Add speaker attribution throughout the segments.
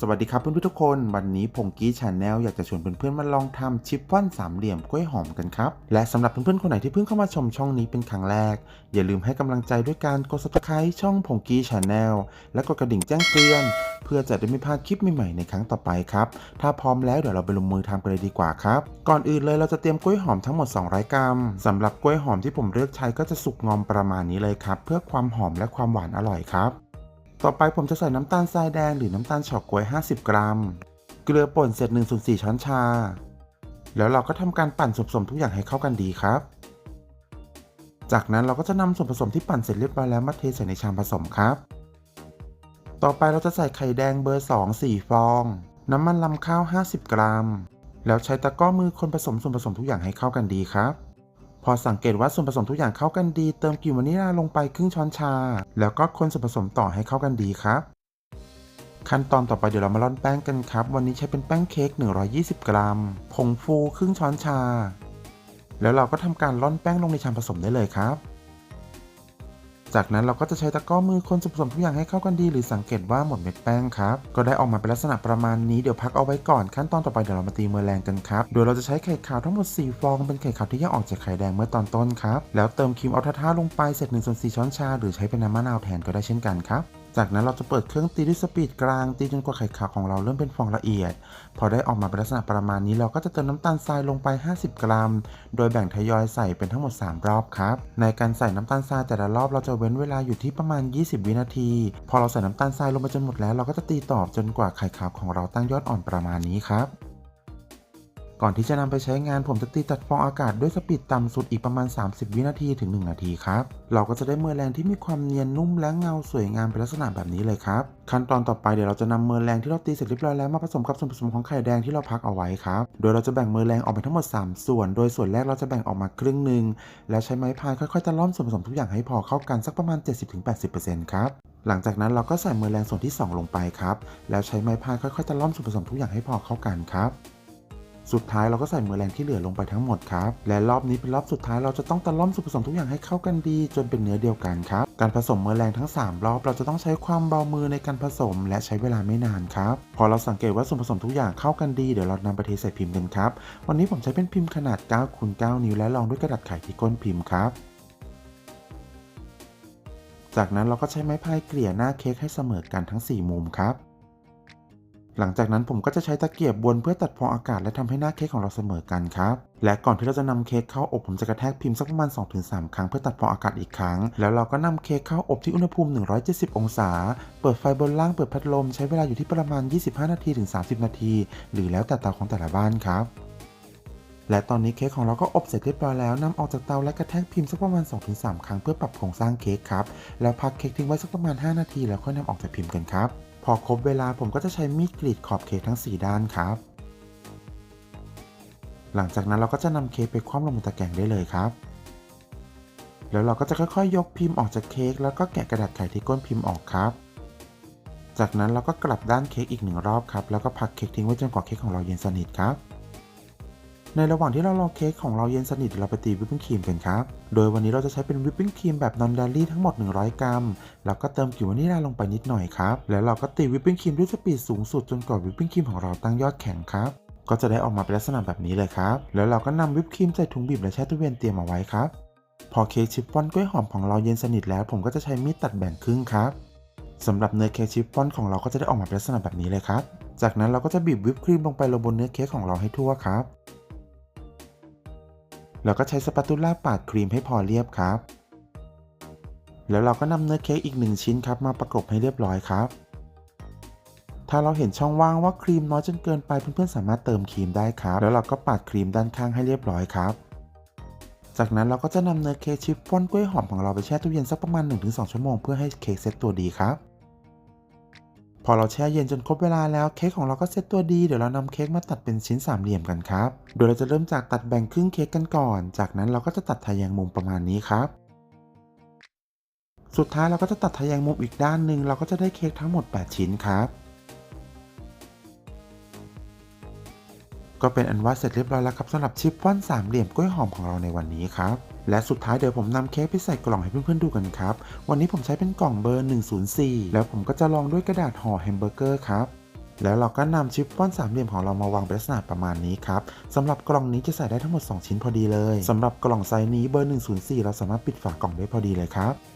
Speaker 1: สวัสดีครับเพื่อนๆทุกคน วันนี้พงกี้ชาแนลอยากจะชวนเพื่อนๆมาลองทำชิปฟ่อนสามเหลี่ยมกล้วยหอมกันครับ และสำหรับเพื่อนๆคนไหนที่เพิ่งเข้ามาชมช่องนี้เป็นครั้งแรก อย่าลืมให้กำลังใจด้วยการกด subscribe ช่องพงกี้ชาแนลและกดกระดิ่งแจ้งเตือน เพื่อจะได้ไม่พลาดคลิปใหม่ๆในครั้งต่อไปครับ ถ้าพร้อมแล้วเดี๋ยวเราไปลงมือทำกันเลยดีกว่าครับ ก่อนอื่นเลยเราจะเตรียมกล้วยหอมทั้งหมด 200 กรัมสำหรับกล้วยหอมที่ผมเลือกใช้ก็จะสุกงอมประมาณนี้เลยครับเพื่อความหอมและความหวานอร่อยครับ ต่อไปผมจะใส่น้ำตาลทรายแดงหรือน้ำตาลเฉาก๊วย 50 กรัม เกลือป่นเศษ1ส่วน4ช้อนชา แล้วเราก็ทำการปั่นส่วนผสมทุกอย่างให้เข้ากันดีครับ จากนั้นเราก็จะนำส่วนผสมที่ปั่นเสร็จเรียบร้อยแล้วมาเทใส่ในชามผสมครับ ต่อไปเราจะใส่ไข่แดงเบอร์ 2 4 ฟอง น้ำมันลำข้าว 50 กรัม แล้วใช้ตะกร้อมือคนผสมส่วนผสมทุกอย่างให้เข้ากันดีครับ พอสังเกตว่าส่วนผสมทุกอย่างเข้ากันดี เติมกลิ่นวานิลาลงไปครึ่งช้อนชา แล้วก็คนส่วนผสมต่อให้เข้ากันดีครับ ขั้นตอนต่อไปเดี๋ยวเรามาร่อนแป้งกันครับ วันนี้ใช้เป็นแป้งเค้ก 120 กรัม ผงฟูครึ่งช้อนชา แล้วเราก็ทำการร่อนแป้งลงในชามผสมได้เลยครับ จากนั้นเราก็จะใช้ตะกร้อมือคนส่วนผสมทุกอย่างให้เข้ากันดี หรือสังเกตว่าหมดเม็ดแป้งครับ ก็ได้ออกมาเป็นลักษณะประมาณนี้เดี๋ยวพักเอาไว้ก่อนขั้นตอนต่อไปเดี๋ยวเรามาตีเมอแรงกันครับ โดยเราจะใช้ไข่ขาวทั้งหมด 4 ฟอง เป็นไข่ขาวที่แยกออกจากไข่แดงเมื่อตอนต้นครับ แล้วเติมครีมอัลทาท่าลงไปเสร็จ1ส่วน4ช้อนชา หรือใช้เป็นน้ำมะนาวแทนก็ได้เช่นกันครับ จากนั้นเราจะเปิดเครื่องตีด้วยสปีดกลางตีจนกว่าไข่ขาวของเราเริ่มเป็นฟองละเอียด พอได้ออกมาเป็นลักษณะประมาณนี้เราก็จะเติมน้ำตาลทรายลงไป 50 กรัม โดยแบ่งทยอยใส่เป็นทั้งหมด 3 รอบครับ ในการใส่น้ำตาลทรายแต่ละรอบเราจะเว้นเวลาอยู่ที่ประมาณ 20 วินาที พอเราใส่น้ำตาลทรายลงไปจนหมดแล้ว เราก็จะตีต่อจนกว่าไข่ขาวของเราตั้งยอดอ่อนประมาณนี้ครับ ก่อนที่จะนำไปใช้งานผมจะตีตัดฟองอากาศด้วยสปีดต่ำสุดอีกประมาณ 30 วินาทีถึง 1 นาทีครับ เราก็จะได้เมอร์แรงที่มีความเนียนนุ่มและเงาสวยงามเป็นลักษณะแบบนี้เลยครับ ขั้นตอนต่อไปเดี๋ยวเราจะนำเมอร์แรงที่เราตีเสร็จเรียบร้อยแล้วมาผสมกับส่วนผสมของไข่แดงที่เราพักเอาไว้ครับ โดยเราจะแบ่งเมอร์แรงออกเป็นทั้งหมด 3 ส่วน โดยส่วนแรกเราจะแบ่งออกมาครึ่งหนึ่งแล้วใช้ไม้พายค่อยๆตะล่อมส่วนผสมทุกอย่างให้พอเข้ากันสักประมาณ 70-80%ครับหลังจากนั้นเราก็ใส่เมอร์แรงส่วนที่ 2 ลงไปครับ แล้วใช้ไม้พายค่อยๆตะล่อมส่วนผสมทุกอย่างให้พอเข้ากันครับ สุดท้ายเราก็ใส่เมอแรงที่เหลือลงไปทั้งหมดครับ และรอบนี้เป็นรอบสุดท้ายเราจะต้องตะล่อมส่วนผสมทุกอย่างให้เข้ากันดี จนเป็นเนื้อเดียวกันครับ การผสมเมอแรงทั้ง 3 รอบเราจะต้องใช้ความเบามือในการผสม และใช้เวลาไม่นานครับ พอเราสังเกตว่าส่วนผสมทุกอย่างเข้ากันดี เดี๋ยวเรานำไปเทใส่พิมพ์กันครับ วันนี้ผมใช้เป็นพิมพ์ขนาด9คูณ9นิ้วและรองด้วยกระดาษไขที่ก้นพิมพ์ครับจากนั้นเราก็ใช้ไม้พายเกลี่ยหน้าเค้กให้เสมอกันทั้ง 4 มุมครับ หลังจากนั้นผมก็จะใช้ตะเกียบบวนเพื่อตัดฟองอากาศและทำให้หน้าเค้กของเราเสมอกันครับ และก่อนที่เราจะนำเค้กเข้าอบผมจะกระแทกพิมพ์สักประมาณ 2-3 ครั้งเพื่อตัดฟองอากาศอีกครั้ง แล้วเราก็นำเค้กเข้าอบที่อุณหภูมิ 170 องศา เปิดไฟบนล่างเปิดพัดลมใช้เวลาอยู่ที่ประมาณ 25 นาทีถึง 30 นาที หรือแล้วแต่เตาของแต่ละบ้านครับและตอนนี้เค้กของเราก็อบเสร็จเรียบร้อยแล้วนำออกจากเตาและกระแทกพิมพ์สักประมาณ 2-3 ครั้งเพื่อปรับโครงสร้างเค้กครับ แล้วพักเค้กทิ้งไว้สักประมาณ 5 นาทีแล้วค่อยนำออกจากพิมพ์กันครับ พอครบเวลาผมก็จะใช้มีดกรีดขอบเค้กทั้ง 4 ด้านครับ หลังจากนั้นเราก็จะนำเค้กไปคว่ำลงบนตะแกรงได้เลยครับ แล้วเราก็จะค่อยๆ ยกพิมพ์ออกจากเค้กแล้วก็แกะกระดาษไขที่ก้นพิมพ์ออกครับ จากนั้นเราก็กลับด้านเค้กอีกหนึ่งรอบครับ แล้วก็พักเค้กทิ้งไว้จนกว่าเค้กของเราเย็นสนิทครับ ในระหว่างที่เรารอเค้กของเราเย็นสนิทเราไปตีวิปปิ้งครีมกันครับ โดยวันนี้เราจะใช้เป็นวิปปิ้งครีมแบบนอนเดลี่ทั้งหมด 100 กรัม แล้วก็เติมกลิ่นวานิลลาลงไปนิดหน่อยครับ แล้วเราก็ตีวิปปิ้งครีมด้วยสปีดสูงสุดจนกว่าวิปปิ้งครีมของเราตั้งยอดแข็งครับ ก็จะได้ออกมาเป็นลักษณะแบบนี้เลยครับ แล้วเราก็นำวิปครีมใส่ถุงบีบและแช่ตู้เย็นเตรียมเอาไว้ครับ พอเค้กชิฟฟ่อนกล้วยหอมของเราเย็นสนิทแล้วผมก็จะใช้มีดตัดแบ่งครึ่งครับสำหรับเนื้อเค้กชิฟฟ่อนของเราก็จะได้ออกมาเป็นลักษณะแบบนี้เลยครับ จากนั้นเราก็จะบีบวิปครีมลงไปลงบนเนื้อเค้กของเราให้ทั่วครับ แล้วก็ใช้สปาตูล่าปาดครีมให้พอเรียบครับ แล้วเราก็นำเนื้อเค้กอีกหนึ่งชิ้นครับมาประกบให้เรียบร้อยครับ ถ้าเราเห็นช่องว่างว่าครีมน้อยจนเกินไปเพื่อนๆสามารถเติมครีมได้ครับ แล้วเราก็ปาดครีมด้านข้างให้เรียบร้อยครับ จากนั้นเราก็จะนำเนื้อเค้กชิฟฟ่อนกล้วยหอมของเราไปแช่ตู้เย็นสักประมาณ 1-2 ชั่วโมงเพื่อให้เค้กเซตตัวดีครับ พอเราแช่เย็นจนครบเวลาแล้วเค้กของเราก็เซ็ตตัวดีเดี๋ยวเรานำเค้กมาตัดเป็นชิ้นสามเหลี่ยมกันครับ โดยเราจะเริ่มจากตัดแบ่งครึ่งเค้กกันก่อน จากนั้นเราก็จะตัดทะแยงมุมประมาณนี้ครับ สุดท้ายเราก็จะตัดทะแยงมุมอีกด้านหนึ่งเราก็จะได้เค้กทั้งหมด 8 ชิ้นครับ ก็เป็นอันว่าเสร็จเรียบร้อยแล้วครับสำหรับชิปฟ่อนสามเหลี่ยมกล้วยหอมของเราในวันนี้ครับและสุดท้ายเดี๋ยวผมนำเค้กไปใส่กล่องให้เพื่อนๆดูกันครับ วันนี้ผมใช้เป็นกล่องเบอร์ 104 แล้วผมก็จะลองด้วยกระดาษห่อแฮมเบอร์เกอร์ครับ แล้วเราก็นำชิปป้อนสามเหลี่ยมของเรามาวางเป็นลักษณะประมาณนี้ครับสำหรับกล่องนี้จะใส่ได้ทั้งหมด 2 ชิ้นพอดีเลยสำหรับกล่องไซส์นี้เบอร์ 104 เราสามารถปิดฝากล่องได้พอดีเลยครับ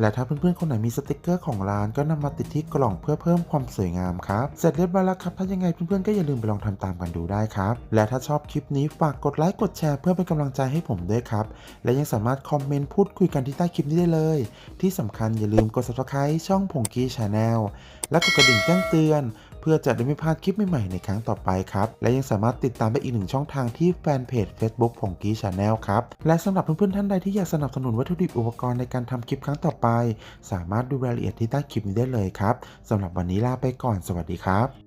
Speaker 1: และถ้าเพื่อนๆคนไหนมีสติกเกอร์ของร้านก็นำมาติดที่กล่องเพื่อเพิ่มความสวยงามครับเสร็จเรียบร้อยแล้วครับถ้ายังไงเพื่อนๆก็อย่าลืมไปลองทำตามกันดูได้ครับและถ้าชอบคลิปนี้ฝากกดไลค์กดแชร์เพื่อเป็นกำลังใจให้ผมด้วยครับและยังสามารถคอมเมนต์พูดคุยกันที่ใต้คลิปนี้ได้เลย ที่สำคัญอย่าลืมกด subscribe ช่องผงกี้ชาแนลและกดกระดิ่งแจ้งเตือน เพื่อจะได้ไม่พลาดคลิปใหม่ๆในครั้งต่อไปครับ และยังสามารถติดตามได้อีกหนึ่งช่องทางที่แฟนเพจ Facebook ผงกี้ชาแนลครับ และสำหรับเพื่อนๆท่านใดที่อยากสนับสนุนวัตถุดิบอุปกรณ์ในการทำคลิปครั้งต่อไป สามารถดูรายละเอียดที่ใต้คลิปนี้ได้เลยครับสำหรับวันนี้ลาไปก่อนสวัสดีครับ